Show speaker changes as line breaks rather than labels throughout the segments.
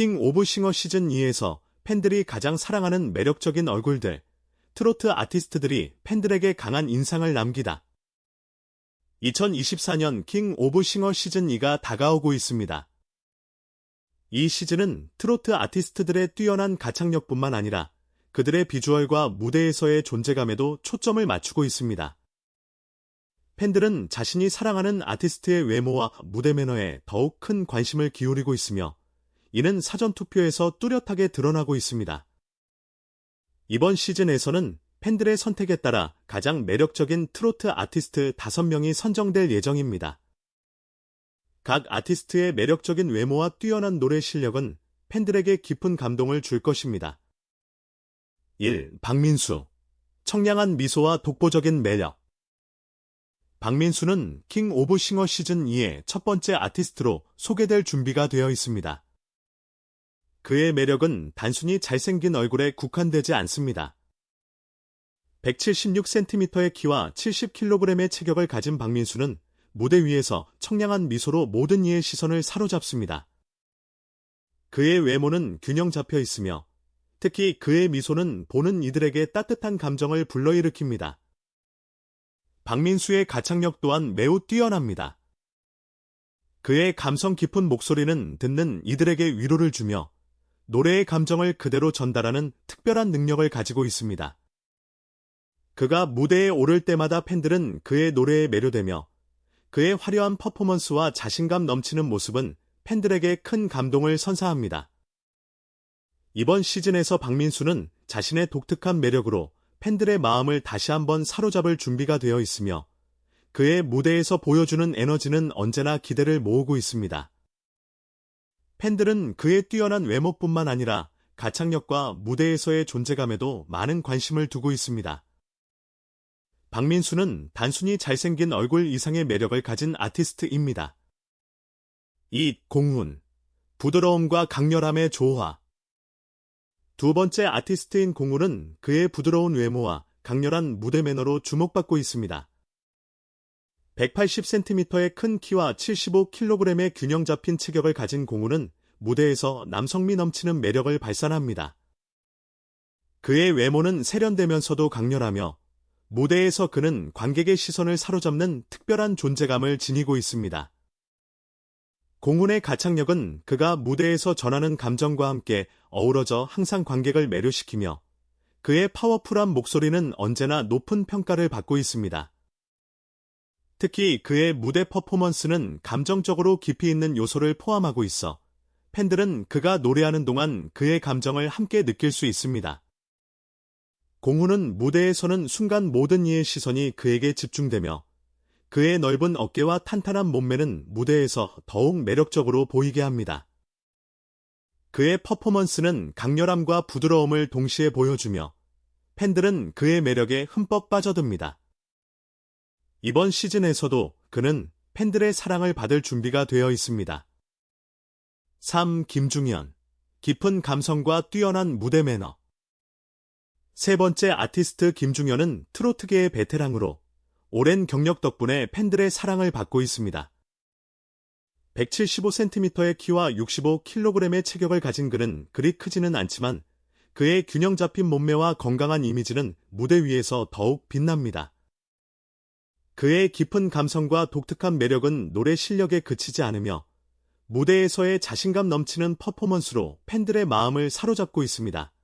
킹 오브 싱어 시즌 2에서 팬들이 가장 사랑하는 매력적인 얼굴들, 트로트 아티스트들이 팬들에게 강한 인상을 남기다. 2024년 킹 오브 싱어 시즌 2가 다가오고 있습니다. 이 시즌은 트로트 아티스트들의 뛰어난 가창력뿐만 아니라 그들의 비주얼과 무대에서의 존재감에도 초점을 맞추고 있습니다. 팬들은 자신이 사랑하는 아티스트의 외모와 무대 매너에 더욱 큰 관심을 기울이고 있으며 이는 사전투표에서 뚜렷하게 드러나고 있습니다. 이번 시즌에서는 팬들의 선택에 따라 가장 매력적인 트로트 아티스트 5명이 선정될 예정입니다. 각 아티스트의 매력적인 외모와 뛰어난 노래 실력은 팬들에게 깊은 감동을 줄 것입니다. 1. 박민수 청량한 미소와 독보적인 매력 박민수는 킹 오브 싱어 시즌 2의 첫 번째 아티스트로 소개될 준비가 되어 있습니다. 그의 매력은 단순히 잘생긴 얼굴에 국한되지 않습니다. 176cm의 키와 70kg의 체격을 가진 박민수는 무대 위에서 청량한 미소로 모든 이의 시선을 사로잡습니다. 그의 외모는 균형 잡혀 있으며 특히 그의 미소는 보는 이들에게 따뜻한 감정을 불러일으킵니다. 박민수의 가창력 또한 매우 뛰어납니다. 그의 감성 깊은 목소리는 듣는 이들에게 위로를 주며 노래의 감정을 그대로 전달하는 특별한 능력을 가지고 있습니다. 그가 무대에 오를 때마다 팬들은 그의 노래에 매료되며 그의 화려한 퍼포먼스와 자신감 넘치는 모습은 팬들에게 큰 감동을 선사합니다. 이번 시즌에서 박민수는 자신의 독특한 매력으로 팬들의 마음을 다시 한번 사로잡을 준비가 되어 있으며 그의 무대에서 보여주는 에너지는 언제나 기대를 모으고 있습니다. 팬들은 그의 뛰어난 외모뿐만 아니라 가창력과 무대에서의 존재감에도 많은 관심을 두고 있습니다. 박민수는 단순히 잘생긴 얼굴 이상의 매력을 가진 아티스트입니다. 이 공훈, 부드러움과 강렬함의 조화. 두 번째 아티스트인 공훈은 그의 부드러운 외모와 강렬한 무대 매너로 주목받고 있습니다. 180cm의 큰 키와 75kg의 균형 잡힌 체격을 가진 공우는 무대에서 남성미 넘치는 매력을 발산합니다. 그의 외모는 세련되면서도 강렬하며 무대에서 그는 관객의 시선을 사로잡는 특별한 존재감을 지니고 있습니다. 공훈의 가창력은 그가 무대에서 전하는 감정과 함께 어우러져 항상 관객을 매료시키며 그의 파워풀한 목소리는 언제나 높은 평가를 받고 있습니다. 특히 그의 무대 퍼포먼스는 감정적으로 깊이 있는 요소를 포함하고 있어 팬들은 그가 노래하는 동안 그의 감정을 함께 느낄 수 있습니다. 공훈은 무대에 서는 순간 모든 이의 시선이 그에게 집중되며 그의 넓은 어깨와 탄탄한 몸매는 무대에서 더욱 매력적으로 보이게 합니다. 그의 퍼포먼스는 강렬함과 부드러움을 동시에 보여주며 팬들은 그의 매력에 흠뻑 빠져듭니다. 이번 시즌에서도 그는 팬들의 사랑을 받을 준비가 되어 있습니다. 3. 김중현 깊은 감성과 뛰어난 무대 매너 세 번째 아티스트 김중현은 트로트계의 베테랑으로 오랜 경력 덕분에 팬들의 사랑을 받고 있습니다. 175cm의 키와 65kg의 체격을 가진 그는 그리 크지는 않지만 그의 균형 잡힌 몸매와 건강한 이미지는 무대 위에서 더욱 빛납니다. 그의 깊은 감성과 독특한 매력은 노래 실력에 그치지 않으며 무대에서의 자신감 넘치는 퍼포먼스로 팬들의 마음을 사로잡고 있습니다.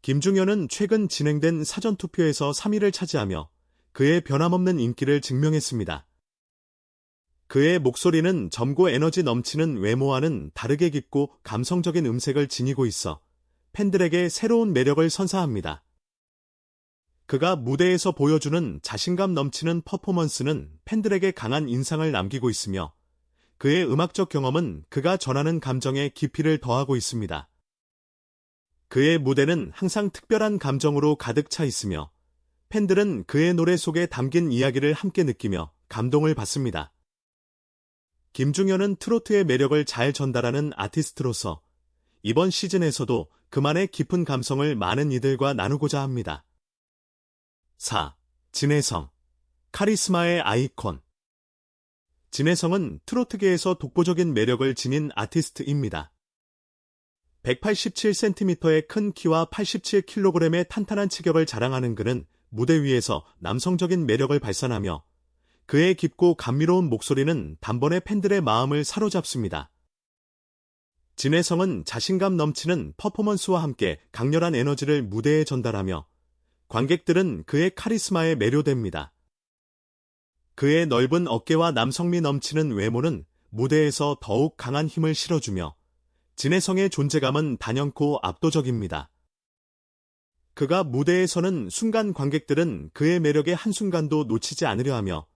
김중현은 최근 진행된 사전투표에서 3위를 차지하며 그의 변함없는 인기를 증명했습니다. 그의 목소리는 점고 에너지 넘치는 외모와는 다르게 깊고 감성적인 음색을 지니고 있어 팬들에게 새로운 매력을 선사합니다. 그가 무대에서 보여주는 자신감 넘치는 퍼포먼스는 팬들에게 강한 인상을 남기고 있으며 그의 음악적 경험은 그가 전하는 감정에 깊이를 더하고 있습니다. 그의 무대는 항상 특별한 감정으로 가득 차 있으며 팬들은 그의 노래 속에 담긴 이야기를 함께 느끼며 감동을 받습니다. 김중현은 트로트의 매력을 잘 전달하는 아티스트로서 이번 시즌에서도 그만의 깊은 감성을 많은 이들과 나누고자 합니다. 4. 진혜성 카리스마의 아이콘 진혜성은 트로트계에서 독보적인 매력을 지닌 아티스트입니다. 187cm의 큰 키와 87kg의 탄탄한 체격을 자랑하는 그는 무대 위에서 남성적인 매력을 발산하며 그의 깊고 감미로운 목소리는 단번에 팬들의 마음을 사로잡습니다. 진혜성은 자신감 넘치는 퍼포먼스와 함께 강렬한 에너지를 무대에 전달하며 관객들은 그의 카리스마에 매료됩니다. 그의 넓은 어깨와 남성미 넘치는 외모는 무대에서 더욱 강한 힘을 실어주며 진혜성의 존재감은 단연코 압도적입니다. 그가 무대에 서는 순간 관객들은 그의 매력의 한순간도 놓치지 않으려 하며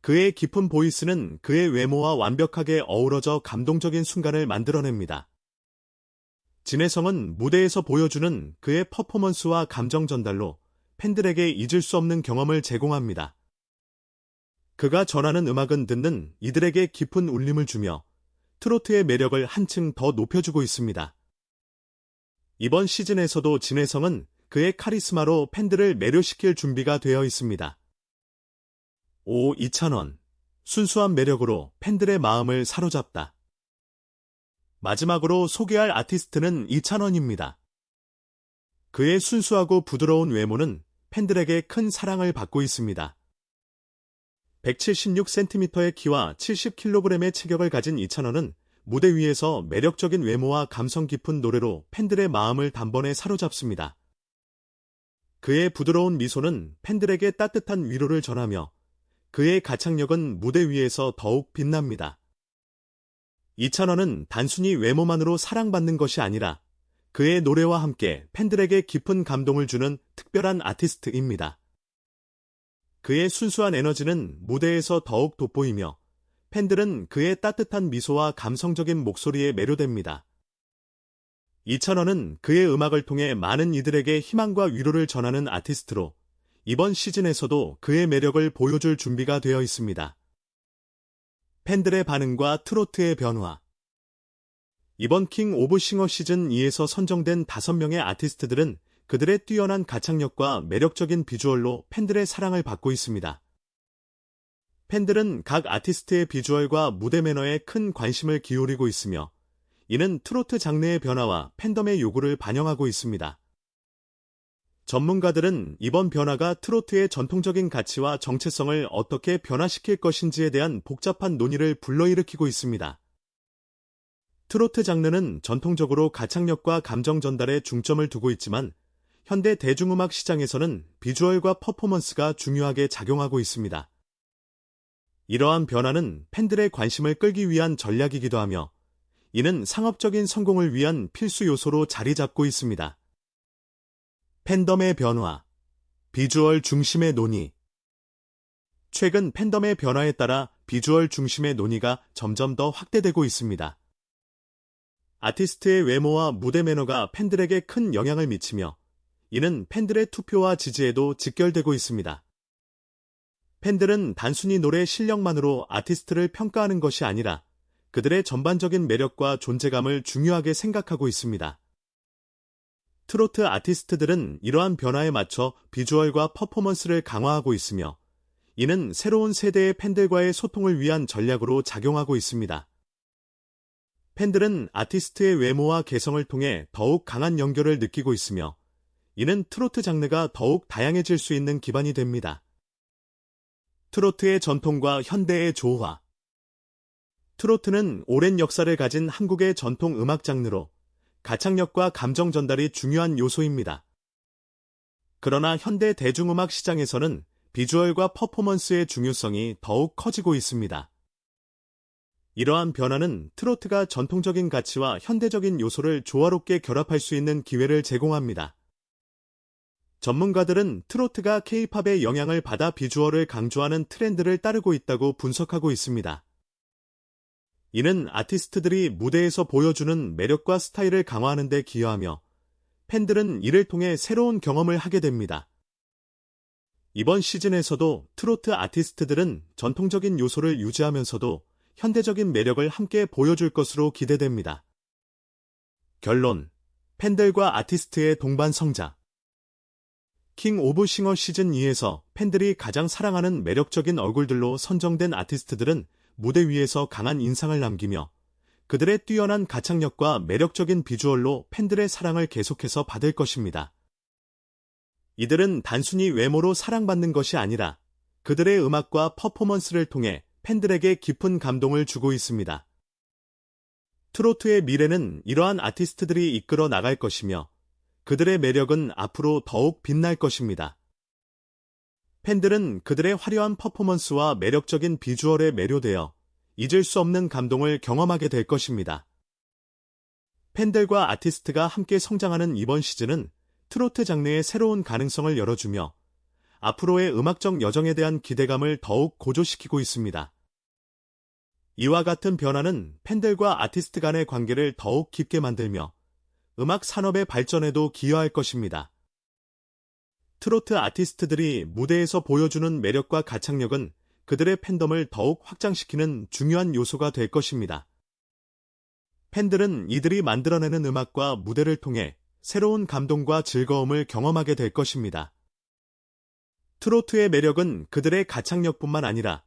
그의 깊은 보이스는 그의 외모와 완벽하게 어우러져 감동적인 순간을 만들어냅니다. 진혜성은 무대에서 보여주는 그의 퍼포먼스와 감정 전달로 팬들에게 잊을 수 없는 경험을 제공합니다. 그가 전하는 음악은 듣는 이들에게 깊은 울림을 주며 트로트의 매력을 한층 더 높여주고 있습니다. 이번 시즌에서도 진혜성은 그의 카리스마로 팬들을 매료시킬 준비가 되어 있습니다. 5. 이찬원 순수한 매력으로 팬들의 마음을 사로잡다. 마지막으로 소개할 아티스트는 이찬원입니다. 그의 순수하고 부드러운 외모는 팬들에게 큰 사랑을 받고 있습니다. 176cm의 키와 70kg의 체격을 가진 이찬원은 무대 위에서 매력적인 외모와 감성 깊은 노래로 팬들의 마음을 단번에 사로잡습니다. 그의 부드러운 미소는 팬들에게 따뜻한 위로를 전하며 그의 가창력은 무대 위에서 더욱 빛납니다. 이찬원은 단순히 외모만으로 사랑받는 것이 아니라 그의 노래와 함께 팬들에게 깊은 감동을 주는 특별한 아티스트입니다. 그의 순수한 에너지는 무대에서 더욱 돋보이며 팬들은 그의 따뜻한 미소와 감성적인 목소리에 매료됩니다. 이찬원은 그의 음악을 통해 많은 이들에게 희망과 위로를 전하는 아티스트로 이번 시즌에서도 그의 매력을 보여줄 준비가 되어 있습니다. 팬들의 반응과 트로트의 변화 이번 킹 오브 싱어 시즌 2에서 선정된 5명의 아티스트들은 그들의 뛰어난 가창력과 매력적인 비주얼로 팬들의 사랑을 받고 있습니다. 팬들은 각 아티스트의 비주얼과 무대 매너에 큰 관심을 기울이고 있으며 이는 트로트 장르의 변화와 팬덤의 요구를 반영하고 있습니다. 전문가들은 이번 변화가 트로트의 전통적인 가치와 정체성을 어떻게 변화시킬 것인지에 대한 복잡한 논의를 불러일으키고 있습니다. 트로트 장르는 전통적으로 가창력과 감정 전달에 중점을 두고 있지만 현대 대중음악 시장에서는 비주얼과 퍼포먼스가 중요하게 작용하고 있습니다. 이러한 변화는 팬들의 관심을 끌기 위한 전략이기도 하며 이는 상업적인 성공을 위한 필수 요소로 자리 잡고 있습니다. 팬덤의 변화, 비주얼 중심의 논의 최근 팬덤의 변화에 따라 비주얼 중심의 논의가 점점 더 확대되고 있습니다. 아티스트의 외모와 무대 매너가 팬들에게 큰 영향을 미치며 이는 팬들의 투표와 지지에도 직결되고 있습니다. 팬들은 단순히 노래 실력만으로 아티스트를 평가하는 것이 아니라 그들의 전반적인 매력과 존재감을 중요하게 생각하고 있습니다. 트로트 아티스트들은 이러한 변화에 맞춰 비주얼과 퍼포먼스를 강화하고 있으며 이는 새로운 세대의 팬들과의 소통을 위한 전략으로 작용하고 있습니다. 팬들은 아티스트의 외모와 개성을 통해 더욱 강한 연결을 느끼고 있으며 이는 트로트 장르가 더욱 다양해질 수 있는 기반이 됩니다. 트로트의 전통과 현대의 조화 트로트는 오랜 역사를 가진 한국의 전통 음악 장르로 가창력과 감정 전달이 중요한 요소입니다. 그러나 현대 대중음악 시장에서는 비주얼과 퍼포먼스의 중요성이 더욱 커지고 있습니다. 이러한 변화는 트로트가 전통적인 가치와 현대적인 요소를 조화롭게 결합할 수 있는 기회를 제공합니다. 전문가들은 트로트가 케이팝의 영향을 받아 비주얼을 강조하는 트렌드를 따르고 있다고 분석하고 있습니다. 이는 아티스트들이 무대에서 보여주는 매력과 스타일을 강화하는 데 기여하며 팬들은 이를 통해 새로운 경험을 하게 됩니다. 이번 시즌에서도 트로트 아티스트들은 전통적인 요소를 유지하면서도 현대적인 매력을 함께 보여줄 것으로 기대됩니다. 결론 팬들과 아티스트의 동반 성장 킹 오브 싱어 시즌 2에서 팬들이 가장 사랑하는 매력적인 얼굴들로 선정된 아티스트들은 무대 위에서 강한 인상을 남기며 그들의 뛰어난 가창력과 매력적인 비주얼로 팬들의 사랑을 계속해서 받을 것입니다. 이들은 단순히 외모로 사랑받는 것이 아니라 그들의 음악과 퍼포먼스를 통해 팬들에게 깊은 감동을 주고 있습니다. 트로트의 미래는 이러한 아티스트들이 이끌어 나갈 것이며 그들의 매력은 앞으로 더욱 빛날 것입니다. 팬들은 그들의 화려한 퍼포먼스와 매력적인 비주얼에 매료되어 잊을 수 없는 감동을 경험하게 될 것입니다. 팬들과 아티스트가 함께 성장하는 이번 시즌은 트로트 장르의 새로운 가능성을 열어주며 앞으로의 음악적 여정에 대한 기대감을 더욱 고조시키고 있습니다. 이와 같은 변화는 팬들과 아티스트 간의 관계를 더욱 깊게 만들며 음악 산업의 발전에도 기여할 것입니다. 트로트 아티스트들이 무대에서 보여주는 매력과 가창력은 그들의 팬덤을 더욱 확장시키는 중요한 요소가 될 것입니다. 팬들은 이들이 만들어내는 음악과 무대를 통해 새로운 감동과 즐거움을 경험하게 될 것입니다. 트로트의 매력은 그들의 가창력뿐만 아니라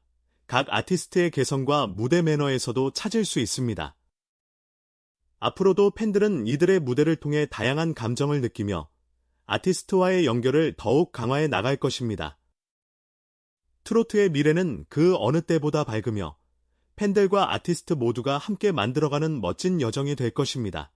각 아티스트의 개성과 무대 매너에서도 찾을 수 있습니다. 앞으로도 팬들은 이들의 무대를 통해 다양한 감정을 느끼며 아티스트와의 연결을 더욱 강화해 나갈 것입니다. 트로트의 미래는 그 어느 때보다 밝으며 팬들과 아티스트 모두가 함께 만들어가는 멋진 여정이 될 것입니다.